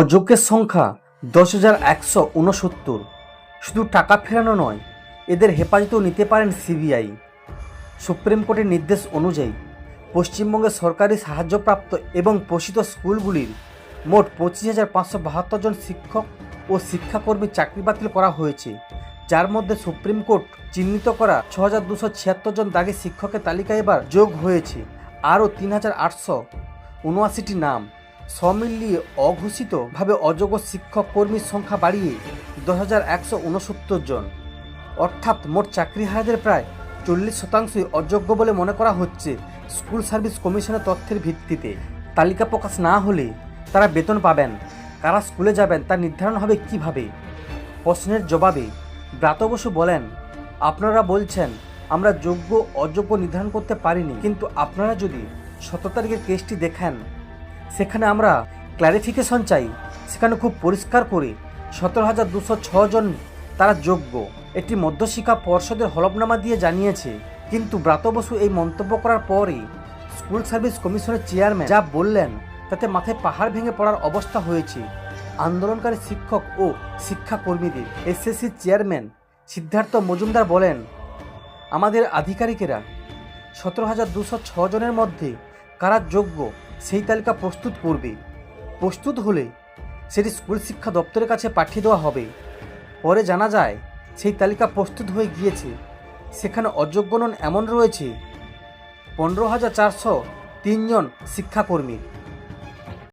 অযোগ্যের সংখ্যা দশ হাজার একশো উনসত্তর। শুধু টাকা ফেরানো নয়, এদের হেফাজতেও নিতে পারেন সিবিআই। সুপ্রিম কোর্টের নির্দেশ অনুযায়ী পশ্চিমবঙ্গের সরকারি সাহায্যপ্রাপ্ত এবং পোষিত স্কুলগুলির মোট পঁচিশ হাজার পাঁচশো বাহাত্তর জন শিক্ষক ও শিক্ষাকর্মীর চাকরি বাতিল করা হয়েছে, যার মধ্যে সুপ্রিম কোর্ট চিহ্নিত করা ছ হাজার দুশো ছিয়াত্তর জন দাগি শিক্ষকের তালিকা এবার যোগ হয়েছে, আরও তিন হাজার আটশো উনআশিটি নাম। সব মিলিয়ে অঘোষিতভাবে অযোগ্য শিক্ষক কর্মীর সংখ্যা বাড়িয়ে দশ হাজার একশো উনসত্তর জন। অর্থাৎ মোট চাকরি চাকরিহারাদের প্রায় চল্লিশ শতাংশই অযোগ্য বলে মনে করা হচ্ছে স্কুল সার্ভিস কমিশনের তথ্যের ভিত্তিতে। তালিকা প্রকাশ না হলে তারা বেতন পাবেন, কারা স্কুলে যাবেন তা নির্ধারণ হবে কীভাবে? প্রশ্নের জবাবে ব্রাত বসু বলেন, আপনারা বলছেন আমরা যোগ্য অযোগ্য নির্ধারণ করতে পারিনি, কিন্তু আপনারা যদি সতেরো তারিখের কেসটি দেখেন সেখানে আমরা ক্ল্যারিফিকেশন চাই। সেখানে খুব পরিষ্কার করে সতেরো হাজার দুশো জন তারা যোগ্য। একটি মধ্যশিক্ষা পর্ষদের হলফনামা দিয়ে জানিয়েছে। কিন্তু ব্রাত বসু এই মন্তব্য করার পরই স্কুল সার্ভিস কমিশনের চেয়ারম্যান যা বললেন, তাতে মাথায় পাহাড় ভেঙে পড়ার অবস্থা হয়েছে। আন্দোলনকারী শিক্ষক ও শিক্ষাকর্মীদের এসএসসির চেয়ারম্যান সিদ্ধার্থ মজুমদার বলেন, আমাদের আধিকারিকেরা সতেরো হাজার দুশো জনের মধ্যে কারা যোগ্য সেই তালিকা প্রস্তুত করবে। প্রস্তুত হলে সেটি স্কুল শিক্ষা দপ্তরের কাছে পাঠিয়ে দেওয়া হবে। পরে জানা যায়, সেই তালিকা প্রস্তুত হয়ে গিয়েছে। সেখানে অযোগ্য নন এমন রয়েছে। পনেরো হাজার চারশো তিনজন শিক্ষাকর্মী।